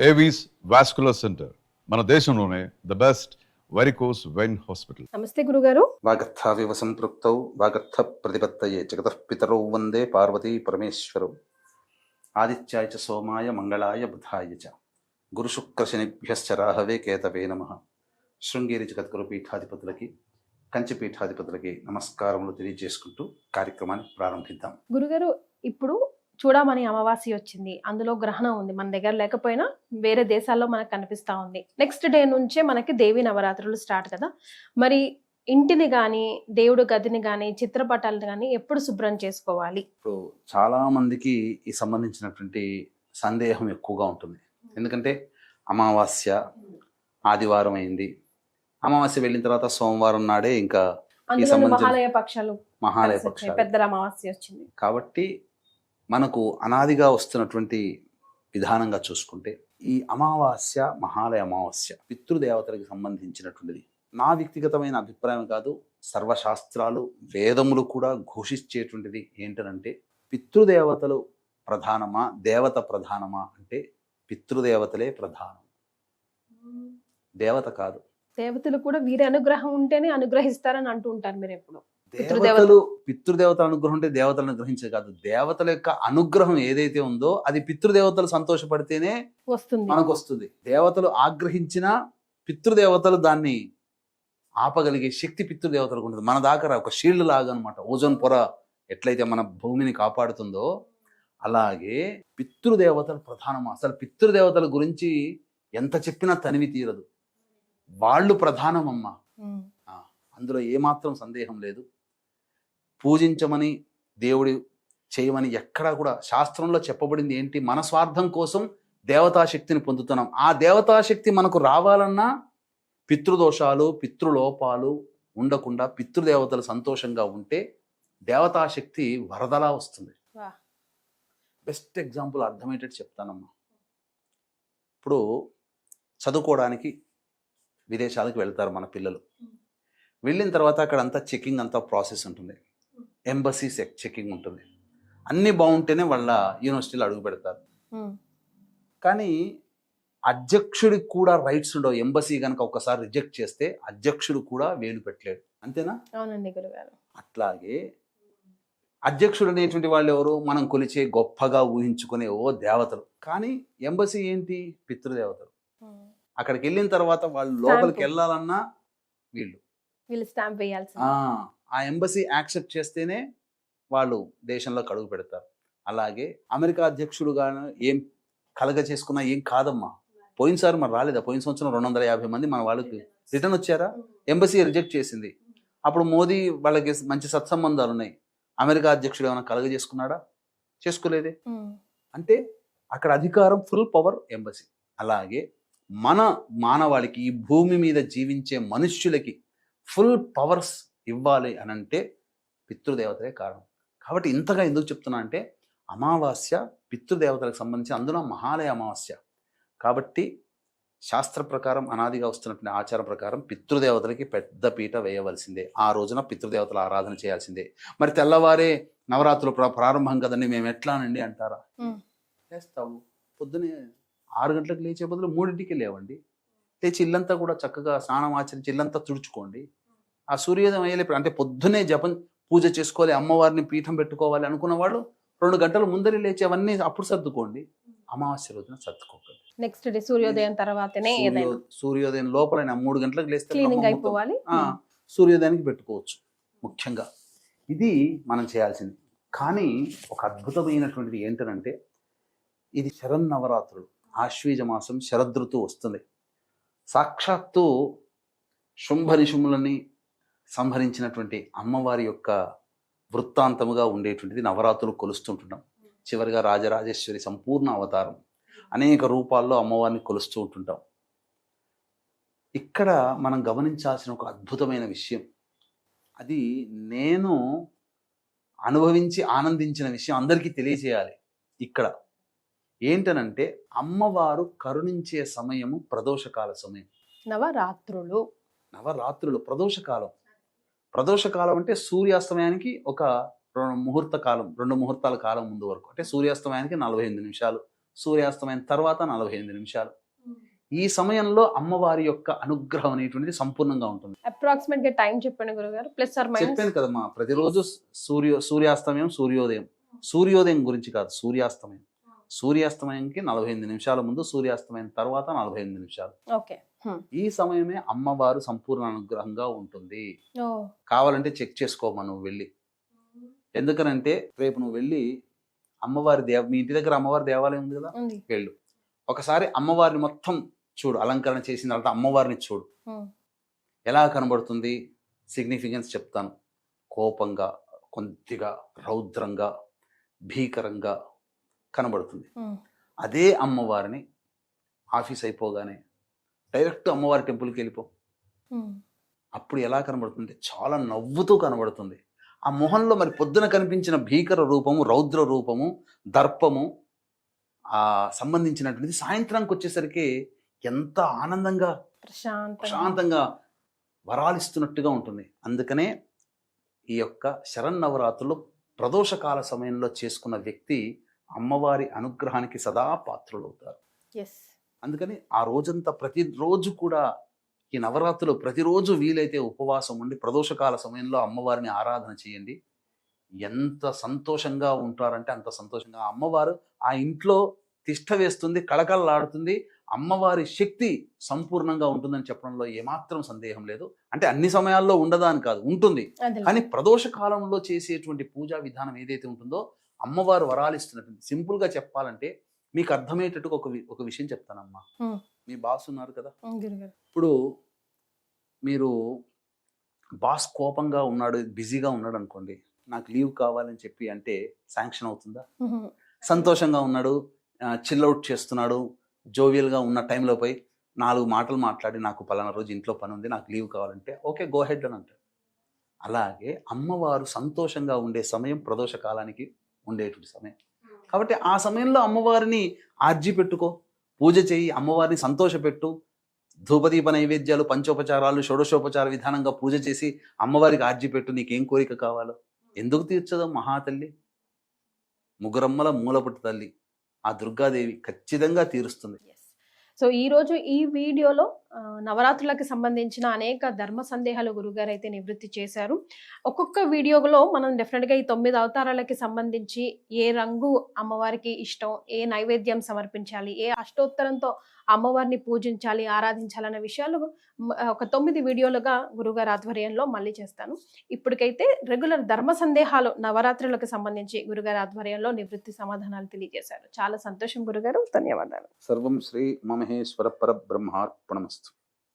Avis vascular centre మన దేశంలోనే the best varicose vein hospital నమస్తే గురుగారు. వాగర్థావివ సంపృక్తౌ వాగర్థ ప్రతిపత్తయే జగతః పితరౌ వందే పార్వతీ పరమేశ్వరౌ. ఆదిత్యాయ చ సోమాయ మంగళాయ బుధాయ చ. గురుశుక్రశనిభ్యశ్చ రాహవే కేతవే నమ. శృంగేరి జగద్గురు పీఠాధిపతులకి కంచి పీఠాధిపతులకి నమస్కారములు తెలియజేసుకుంటూ కార్యక్రమాన్ని ప్రారంభిద్దాం. గురుగారు ఇప్పుడు చూడమని అమావాస్య వచ్చింది. అందులో గ్రహణం ఉంది. మన దగ్గర లేకపోయినా వేరే దేశాల్లో మనకు కనిపిస్తా ఉంది. నెక్స్ట్ డే నుంచే మనకి దేవి నవరాత్రులు స్టార్ట్ కదా. మరి ఇంటిని గాని దేవుడు గదిని గాని చిత్రపటాలను గాని ఎప్పుడు శుభ్రం చేసుకోవాలి? ఇప్పుడు చాలా మందికి ఈ సంబంధించినటువంటి సందేహం ఎక్కువగా ఉంటుంది. ఎందుకంటే అమావాస్య ఆదివారం అయింది. అమావాస్య వెళ్ళిన తర్వాత సోమవారం నాడే ఇంకా మహాలయ పక్షాలు మహాలయ. పక్షాలు. పెద్దల అమావాస్య వచ్చింది. కాబట్టి మనకు అనాదిగా వస్తున్నటువంటి విధానంగా చూసుకుంటే ఈ అమావాస్య మహాలయ అమావాస్య పితృదేవతలకు సంబంధించినటువంటిది. నా వ్యక్తిగతమైన అభిప్రాయం కాదు సర్వశాస్త్రాలు వేదములు కూడా ఘోషించేటువంటిది ఏంటనంటే పితృదేవతలు ప్రధానమా దేవత ప్రధానమా అంటే పితృదేవతలే ప్రధానం. దేవత కాదు. దేవతలు కూడా వీరి అనుగ్రహం ఉంటేనే అనుగ్రహిస్తారని అంటూ ఉంటారు మీరు ఎప్పుడు దేవతలు పితృదేవత అనుగ్రహం ఉంటే దేవతలను అనుగ్రహించే కాదు. దేవతల యొక్క అనుగ్రహం ఏదైతే ఉందో అది పితృదేవతలు సంతోషపడితేనే వస్తుంది. మనకు వస్తుంది దేవతలు ఆగ్రహించిన పితృదేవతలు దాన్ని ఆపగలిగే శక్తి పితృదేవతలకు ఉంటుంది. మన దాకా ఒక షీల్డ్ లాగా అనమాట ఓజోన్ పొర ఎట్లయితే మన భూమిని కాపాడుతుందో అలాగే పితృదేవతలు ప్రధానం అసలు పితృదేవతల గురించి ఎంత చెప్పినా తనివి తీరదు. వాళ్ళు ప్రధానమమ్మా. అందులో ఏమాత్రం సందేహం లేదు. పూజించమని దేవుడి చేయమని ఎక్కడా కూడా శాస్త్రంలో చెప్పబడింది ఏంటి? మన స్వార్థం కోసం దేవతాశక్తిని పొందుతున్నాం. ఆ దేవతాశక్తి మనకు రావాలన్నా పితృదోషాలు పితృలోపాలు ఉండకుండా పితృదేవతలు సంతోషంగా ఉంటే దేవతాశక్తి వరదలా వస్తుంది. బెస్ట్ ఎగ్జాంపుల్ అర్థమయ్యేటట్టు చెప్తానమ్మా. ఇప్పుడు చదువుకోవడానికి విదేశాలకు వెళ్తారు మన పిల్లలు. వెళ్ళిన తర్వాత అక్కడ అంతా చెకింగ్ అంతా ప్రాసెస్ ఉంటుంది. ఎంబసీ చెకింగ్ ఉంటుంది. అన్నీ బాగుంటేనే వాళ్ళ యూనివర్సిటీలో అడుగు పెడతారు ఉమ్. కానీ అధ్యక్షుడికి కూడా రైట్స్ ఉండవు. ఎంబసీ కనుక ఒకసారి రిజెక్ట్ చేస్తే అధ్యక్షుడు కూడా వేలు పెట్టలేడు. అంతేనా? అవునండి గురుగారు. అట్లాగే అధ్యక్షుడు అనేటువంటి వాళ్ళు ఎవరు? మనం కొలిచే గొప్పగా ఊహించుకునే ఓ దేవతలు. కానీ ఎంబసీ ఏంటి? పితృదేవతలు. ఉమ్. అక్కడికి వెళ్ళిన తర్వాత వాళ్ళు లోపలికి. వెళ్ళాలన్నా వీళ్ళు. వీళ్ళు స్టాంప్ ఆ. వేయాల్సింది ఆ ఎంబసీ యాక్సెప్ట్ చేస్తేనే వాళ్ళు దేశంలో కడుగు పెడతారు. అలాగే అమెరికా అధ్యక్షుడుగా ఏం కలగ చేసుకున్నా ఏం కాదమ్మా. పోయినసారి మరి రాలేదా? పోయిన సంవత్సరం రెండు వందల యాభై మంది మన వాళ్ళకి రిటర్న్ వచ్చారా? ఎంబసీ రిజెక్ట్ చేసింది. అప్పుడు మోదీ వాళ్ళకి మంచి సత్సంబంధాలు ఉన్నాయి. అమెరికా అధ్యక్షుడు ఏమైనా కలగ చేసుకున్నాడా? చేసుకోలేదే. అంటే అక్కడ అధికారం ఫుల్ పవర్ ఎంబసీ. అలాగే మన మానవాళికి ఈ భూమి మీద జీవించే మనుష్యులకి ఫుల్ పవర్స్ ఇవ్వాలి అని అంటే పితృదేవతలే కారణం. కాబట్టి ఇంతగా ఎందుకు చెప్తున్నా అంటే అమావాస్య పితృదేవతలకు సంబంధించి అందులో మహాలయ అమావాస్య. కాబట్టి శాస్త్ర ప్రకారం అనాదిగా వస్తున్నటువంటి ఆచారం ప్రకారం పితృదేవతలకి పెద్ద పీట వేయవలసిందే. ఆ రోజున పితృదేవతల ఆరాధన చేయాల్సిందే. మరి తెల్లవారే నవరాత్రులు ప్ర- ప్రారంభం కదండి మేము ఎట్లానండి అంటారా? ఉమ్. లేస్తావు. పొద్దునే ఆరు గంటలకు లేచే బదులు మూడింటికి లేవండి. లేచి ఇల్లంతా కూడా చక్కగా స్నానం ఆచరించి ఇల్లంతా తుడుచుకోండి. ఆ సూర్యోదయం అయ్యే అంటే పొద్దునే జపం పూజ చేసుకోవాలి అమ్మవారిని పీఠం పెట్టుకోవాలి అనుకున్న వాళ్ళు రెండు గంటల ముందరే లేచి అవన్నీ అప్పుడు సర్దుకోండి. అమావాస్య రోజున సర్దుకోకండి. నెక్స్ట్ డే సూర్యోదయం తర్వాతనే సూర్యోదయం లోపల మూడు గంటలకు లేస్తే క్లీనింగ్. అయిపోవాలి. సూర్యోదయానికి పెట్టుకోవచ్చు ముఖ్యంగా. ఇది మనం చేయాల్సింది. కానీ ఒక అద్భుతమైనటువంటిది ఏంటనంటే ఇది శరన్నవరాత్రులు ఆశ్వీజ మాసం శరదృతువు వస్తుంది. సాక్షాత్తు శుంభనిషుములని సంహరించినటువంటి అమ్మవారి యొక్క వృత్తాంతముగా ఉండేటువంటిది నవరాత్రులు కొలుస్తుంటున్నాం. చివరిగా రాజరాజేశ్వరి సంపూర్ణ అవతారం. అనేక రూపాల్లో అమ్మవారిని కొలుస్తూ ఉంటుంటాం. ఇక్కడ మనం గమనించాల్సిన ఒక అద్భుతమైన విషయం. అది నేను అనుభవించి ఆనందించిన విషయం అందరికీ తెలియజేయాలి ఇక్కడ. ఏంటనంటే అమ్మవారు కరుణించే సమయము ప్రదోషకాల సమయం. నవరాత్రులు. నవరాత్రులు ప్రదోషకాలం. ప్రదోషకాలం అంటే సూర్యాస్తమయానికి ఒక రెండు ముహూర్త కాలం రెండు ముహూర్తాల కాలం ముందు వరకు. అంటే సూర్యాస్తమయానికి నలభై ఎనిమిది నిమిషాలు సూర్యాస్తమయం తర్వాత నలభై ఎనిమిది నిమిషాలు. ఈ సమయంలో అమ్మవారి యొక్క అనుగ్రహం అనేటువంటిది సంపూర్ణంగా ఉంటుంది. అప్రాక్సిమేట్గా టైం చెప్పండి గురుగారు. ప్లస్ చెప్పాను కదమ్మా ప్రతిరోజు సూర్య సూర్యాస్తమయం సూర్యోదయం. సూర్యోదయం గురించి కాదు సూర్యాస్తమయం. సూర్యాస్తమయంకి నలభై ఎనిమిది నిమిషాల ముందు సూర్యాస్తమయం తర్వాత నలభై ఎనిమిది నిమిషాలు. ఓకే ఈ సమయమే అమ్మవారు సంపూర్ణ అనుగ్రహంగా ఉంటుంది. కావాలంటే చెక్ చేసుకోమా నువ్వు వెళ్ళి. ఎందుకనంటే రేపు నువ్వు వెళ్ళి అమ్మవారి దేవ మీ ఇంటి దగ్గర అమ్మవారి దేవాలయం ఉంది కదా? వెళ్ళు. ఒకసారి అమ్మవారిని మొత్తం చూడు అలంకరణ చేసిన తర్వాత అమ్మవారిని చూడు. ఎలా కనబడుతుంది? సిగ్నిఫికెన్స్ చెప్తాను. కోపంగా కొద్దిగా రౌద్రంగా భీకరంగా కనబడుతుంది. అదే అమ్మవారిని ఆఫీస్ అయిపోగానే డైరెక్ట్ అమ్మవారి టెంపుల్కి వెళ్ళిపో. అప్పుడు ఎలా కనబడుతుంది? చాలా నవ్వుతూ కనబడుతుంది. ఆ మొహంలో మరి పొద్దున కనిపించిన భీకర రూపము రౌద్ర రూపము దర్పము ఆ సంబంధించినటువంటిది సాయంత్రానికి వచ్చేసరికి ఎంత ఆనందంగా ప్రశాంతంగా. ప్రశాంతంగా వరాలిస్తున్నట్టుగా ఉంటుంది. అందుకనే ఈ యొక్క శరన్నవరాత్రులు ప్రదోషకాల సమయంలో చేసుకున్న వ్యక్తి అమ్మవారి అనుగ్రహానికి సదా పాత్రులవుతారు. ఎస్. అందుకని ఆ రోజంతా ప్రతిరోజు కూడా ఈ నవరాత్రులు ప్రతిరోజు వీలైతే ఉపవాసం ఉండి ప్రదోషకాల సమయంలో అమ్మవారిని ఆరాధన చేయండి. ఎంత సంతోషంగా ఉంటారంటే అంత సంతోషంగా. అమ్మవారు ఆ ఇంట్లో తిష్ట వేస్తుంది కళకళలాడుతుంది. అమ్మవారి శక్తి సంపూర్ణంగా ఉంటుందని చెప్పడంలో ఏమాత్రం సందేహం లేదు. అంటే అన్ని సమయాల్లో ఉండదా అని కాదు ఉంటుంది. కానీ ప్రదోష కాలంలో చేసేటువంటి పూజా విధానం ఏదైతే ఉంటుందో అమ్మవారు వరాలిస్తున్నటువంటి. సింపుల్గా చెప్పాలంటే మీకు అర్థమయ్యేటట్టుగా ఒక ఒక విషయం చెప్తానమ్మా. మీ బాస్ ఉన్నారు కదా? ఇప్పుడు మీరు బాస్ కోపంగా ఉన్నాడు బిజీగా ఉన్నాడు అనుకోండి నాకు లీవ్ కావాలని చెప్పి అంటే శాంక్షన్ అవుతుందా? సంతోషంగా ఉన్నాడు చిల్అవుట్ చేస్తున్నాడు జోవియల్గా ఉన్న టైంలో పోయి నాలుగు మాటలు మాట్లాడి నాకు పలానా రోజు ఇంట్లో పని ఉంది నాకు లీవ్ కావాలంటే ఓకే గో హెడ్ అని అంటాడు. అలాగే అమ్మవారు సంతోషంగా ఉండే సమయం ప్రదోష కాలానికి ఉండేటువంటి సమయం. కాబట్టి ఆ సమయంలో అమ్మవారిని ఆర్జీ పెట్టుకో పూజ చేయి అమ్మవారిని సంతోషపెట్టు. ధూపదీప నైవేద్యాలు పంచోపచారాలు షోడశోపచార విధానంగా పూజ చేసి అమ్మవారికి ఆర్జీ పెట్టు నీకేం కోరిక కావాలో. ఎందుకు తీర్చదో మహాతల్లి? ముగ్గురమ్మల మూలపుట్టు తల్లి ఆ దుర్గాదేవి ఖచ్చితంగా తీరుస్తుంది. సో ఈ రోజు ఈ వీడియోలో నవరాత్రులకు సంబంధించిన అనేక ధర్మ సందేహాలు గురుగారు అయితే నివృత్తి చేశారు. ఒక్కొక్క వీడియోలో మనం డెఫినెట్గా ఈ తొమ్మిది అవతారాలకి సంబంధించి ఏ రంగు అమ్మవారికి ఇష్టం ఏ నైవేద్యం సమర్పించాలి ఏ అష్టోత్తరంతో అమ్మవారిని పూజించాలి ఆరాధించాలన్న విషయాలు ఒక తొమ్మిది వీడియోలుగా గురుగారు ఆధ్వర్యంలో మళ్ళీ చేస్తాను. ఇప్పటికైతే రెగ్యులర్ ధర్మ సందేహాలు నవరాత్రులకు సంబంధించి గురుగారు ఆధ్వర్యంలో నివృత్తి సమాధానాలు తెలియజేశారు. చాలా సంతోషం గురుగారు. ధన్యవాదాలు. సర్వం శ్రీ మమహేశ్వర పరబ్రహ్మార్పణమస్తు.